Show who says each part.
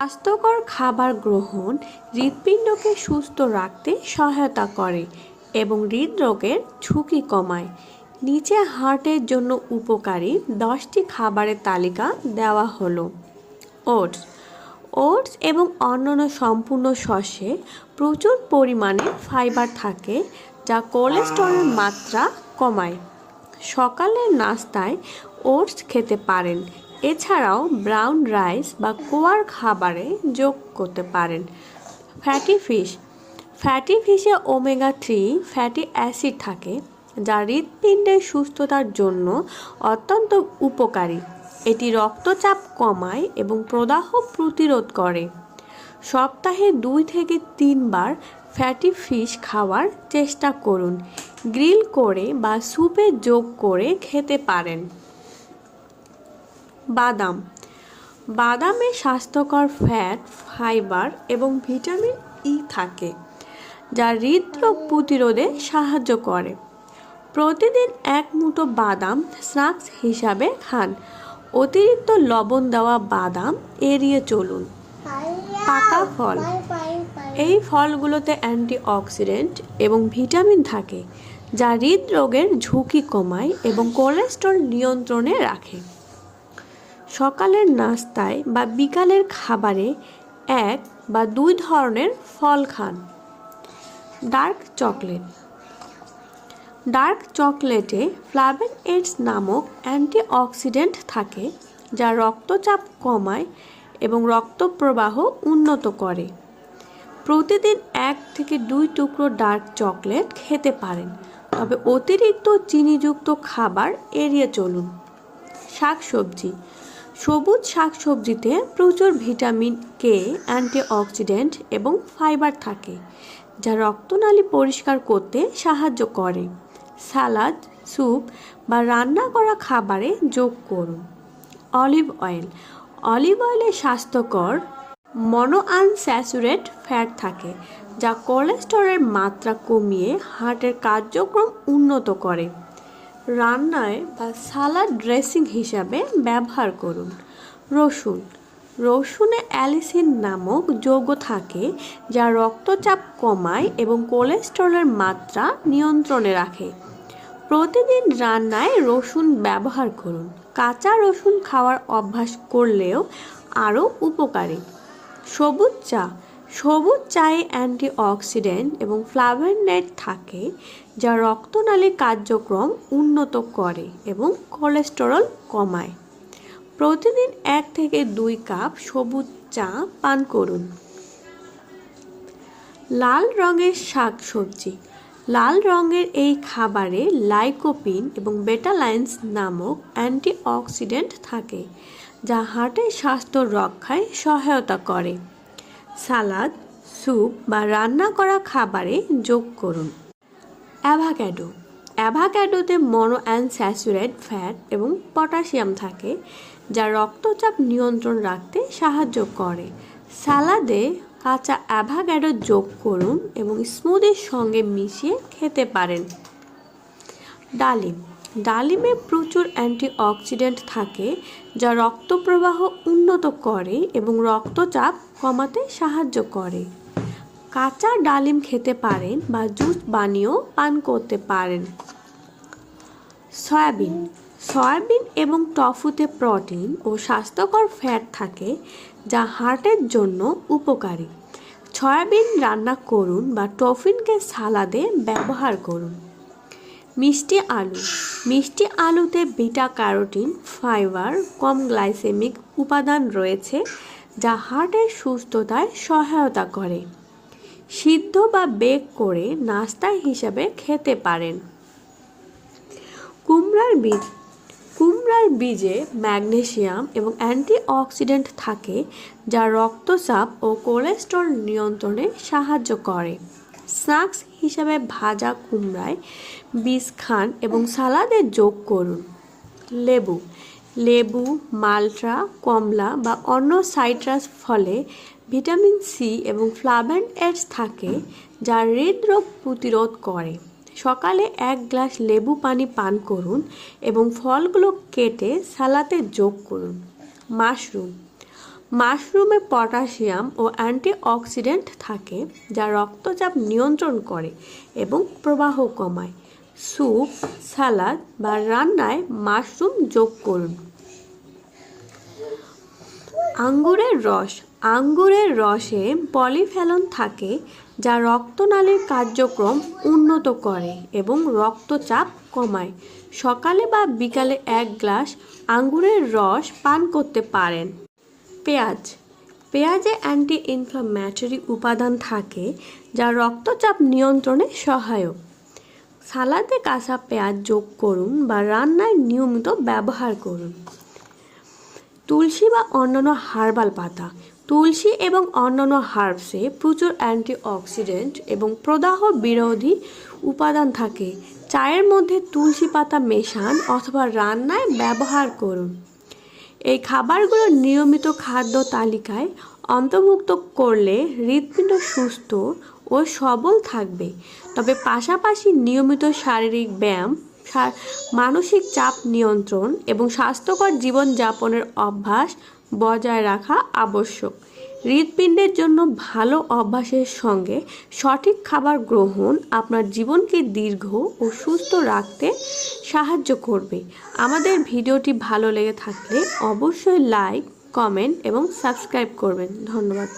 Speaker 1: স্বাস্থ্যকর খাবার গ্রহণ হৃৎপিণ্ডকে সুস্থ রাখতে সহায়তা করে এবং হৃদরোগের ঝুঁকি কমায়। নিচে হার্টের জন্য উপকারী দশটি খাবারের তালিকা দেওয়া হলো, ওটস। ওটস এবং অন্যান্য সম্পূর্ণ শস্যে প্রচুর পরিমাণে ফাইবার থাকে যা কোলেস্টেরলের মাত্রা কমায়। সকালের নাস্তায় ওটস খেতে পারেন এছাড়াও ব্রাউন রাইস বা কোয়ার খাবারে যোগ করতে পারেন। ফ্যাটি ফিশ, ফ্যাটি ফিশে ওমেগা থ্রি ফ্যাটি অ্যাসিড থাকে, যা হৃৎপিণ্ডের সুস্থতার জন্য অত্যন্ত উপকারী। এটি রক্তচাপ কমায় এবং প্রদাহ প্রতিরোধ করে। সপ্তাহে দুই থেকে তিনবার ফ্যাটি ফিশ খাওয়ার চেষ্টা করুন। গ্রিল করে বা স্যুপে যোগ করে খেতে পারেন। বাদাম। বাদামে স্বাস্থ্যকর ফ্যাট ফাইবার এবং ভিটামিন ই থাকে, যা হৃদরোগ প্রতিরোধে সাহায্য করে। প্রতিদিন এক মুঠো বাদাম স্ন্যাক্স হিসাবে খান। অতিরিক্ত লবণ দেওয়া বাদাম এড়িয়ে চলুন। পাকা ফল। এই ফলগুলোতে অ্যান্টিঅক্সিডেন্ট এবং ভিটামিন থাকে, যা হৃদরোগের ঝুঁকি কমায় এবং কোলেস্ট্রল নিয়ন্ত্রণে রাখে। সকালের নাস্তায় বা বিকালের খাবারে এক বা দুই ধরনের ফল খান। Dark chocolate. ডার্ক চকলেটে ফ্লাভেনয়েডস নামক অ্যান্টিঅক্সিডেন্ট থাকে, যা রক্তচাপ কমায় এবং রক্ত প্রবাহ উন্নত করে। প্রতিদিন এক থেকে দুই টুকরো ডার্ক চকলেট খেতে পারেন, তবে অতিরিক্ত চিনিযুক্ত খাবার এড়িয়ে চলুন। শাকসবজি। সবুজ শাকসবজিতে প্রচুর ভিটামিন কে অ্যান্টিঅক্সিডেন্ট এবং ফাইবার থাকে, যা রক্তনালী পরিষ্কার করতে সাহায্য করে। সালাদ, স্যুপ বা রান্না করা খাবারে যোগ করুন। Olive oil. অলিভ অয়েলে স্বাস্থ্যকর মনো আনস্যাচুরেট ফ্যাট থাকে, যা কোলেস্টেরলের মাত্রা কমিয়ে হার্টের কার্যক্রম উন্নত করে। রান্নায় বা সালাড ড্রেসিং হিসাবে ব্যবহার করুন। রসুন। রসুনে অ্যালিসিন নামক যৌগ থাকে যা রক্তচাপ কমায় এবং কোলেস্টেরলের মাত্রা নিয়ন্ত্রণে রাখে। প্রতিদিন রান্নায় রসুন ব্যবহার করুন। কাঁচা রসুন খাওয়ার অভ্যাস করলেও আরও উপকারী। সবুজ চা। সবুজ চায়ে অ্যান্টিঅক্সিডেন্ট এবং ফ্লাভোনয়েড থাকে, যা রক্তনালীর কার্যক্রম উন্নত করে এবং কোলেস্টেরল কমায়। প্রতিদিন এক থেকে দুই কাপ সবুজ চা পান করুন। লাল রঙের শাক সবজি লাল রঙের এই খাবারে লাইকোপিন এবং বেটালাইন্স নামক অ্যান্টিঅক্সিডেন্ট থাকে, যা হার্টের স্বাস্থ্য রক্ষায় সহায়তা করে। সালাদ, স্যুপ বা রান্না করা খাবারে যোগ করুন। অ্যাভাক্যাডো। অ্যাভাক্যাডোতে মনো অ্যানস্যাচুরেট ফ্যাট এবং পটাশিয়াম থাকে, যা রক্তচাপ নিয়ন্ত্রণ রাখতে সাহায্য করে। সালাদে কাঁচা অ্যাভাক্যাডো যোগ করুন এবং স্মুদির সঙ্গে মিশিয়ে খেতে পারেন। ডালিম। ডালিমে প্রচুর অ্যান্টিঅক্সিডেন্ট থাকে, যা রক্ত প্রবাহ উন্নত করে এবং রক্তচাপ কমাতে সাহায্য করে। কাঁচা ডালিম খেতে পারেন বা জুস বানিয়েও পান করতে পারেন। সয়াবিন। সয়াবিন এবং টফুতে প্রোটিন ও স্বাস্থ্যকর ফ্যাট থাকে, যা হার্টের জন্য উপকারী। সয়াবিন রান্না করুন বা টফিনকে সালাদে ব্যবহার করুন। মিষ্টি আলু। মিষ্টি আলুতে বিটা ক্যারোটিন, ফাইবার, কম গ্লাইসেমিক উপাদান রয়েছে যা হার্টের সুস্থতায় সহায়তা করে। সিদ্ধ বা বেক করে নাস্তা হিসাবে খেতে পারেন। কুমড়ার বীজ। কুমড়ার বীজে ম্যাগনেসিয়াম এবং অ্যান্টিঅক্সিডেন্ট থাকে যা রক্তচাপ ও কোলেস্ট্রল নিয়ন্ত্রণে সাহায্য করে। স্ন্যাক্স হিসাবে ভাজা কুমড়ায় বীজ খান এবং সালাদে যোগ করুন। লেবু। লেবু মাল্টা কমলা বা অন্য সাইট্রাস ফলে ভিটামিন সি এবং ফ্লাভেনয়েডস থাকে যা হৃদরোগ প্রতিরোধ করে। সকালে এক গ্লাস লেবু পানি পান করুন এবং ফলগুলো কেটে সালাতে যোগ করুন। মাশরুম। মাশরুমে পটাশিয়াম ও অ্যান্টিঅক্সিডেন্ট থাকে, যা রক্তচাপ নিয়ন্ত্রণ করে এবং প্রবাহ কমায়। স্যুপ সালাদ বা রান্নায় মাশরুম যোগ করুন। আঙ্গুরের রস। আঙ্গুরের রসে পলিফেনল থাকে, যা রক্তনালীর কার্যক্রম উন্নত করে এবং রক্তচাপ কমায়। সকালে বা বিকালে এক গ্লাস আঙ্গুরের রস পান করতে পারেন। পেঁয়াজ। পেঁয়াজে অ্যান্টি ইনফ্লামেটরি উপাদান থাকে, যা রক্তচাপ নিয়ন্ত্রণে সহায়ক। সালাদে কাঁচা পেঁয়াজ যোগ করুন বা রান্নায় নিয়মিত ব্যবহার করুন। তুলসী বা অন্যান্য হার্বাল পাতা। তুলসী এবং অন্যান্য হার্বসে প্রচুর অ্যান্টিঅক্সিডেন্ট এবং প্রদাহ বিরোধী উপাদান থাকে। চায়ের মধ্যে তুলসী পাতা মেশান অথবা রান্নায় ব্যবহার করুন। এই খাবারগুলো নিয়মিত খাদ্য তালিকায় অন্তর্ভুক্ত করলে হৃৎপিণ্ড সুস্থ ও সবল থাকবে। তবে পাশাপাশি নিয়মিত শারীরিক ব্যায়াম মানসিক চাপ নিয়ন্ত্রণ এবং স্বাস্থ্যকর জীবনযাপনের অভ্যাস বজায় রাখা আবশ্যক। হৃৎপিণ্ডের জন্য ভালো অভ্যাসের সঙ্গে সঠিক খাবার গ্রহণ আপনার জীবনকে দীর্ঘ ও সুস্থ রাখতে সাহায্য করবে। আমাদের ভিডিওটি ভালো লেগে থাকলে অবশ্যই লাইক, কমেন্ট এবং সাবস্ক্রাইব করবেন। ধন্যবাদ।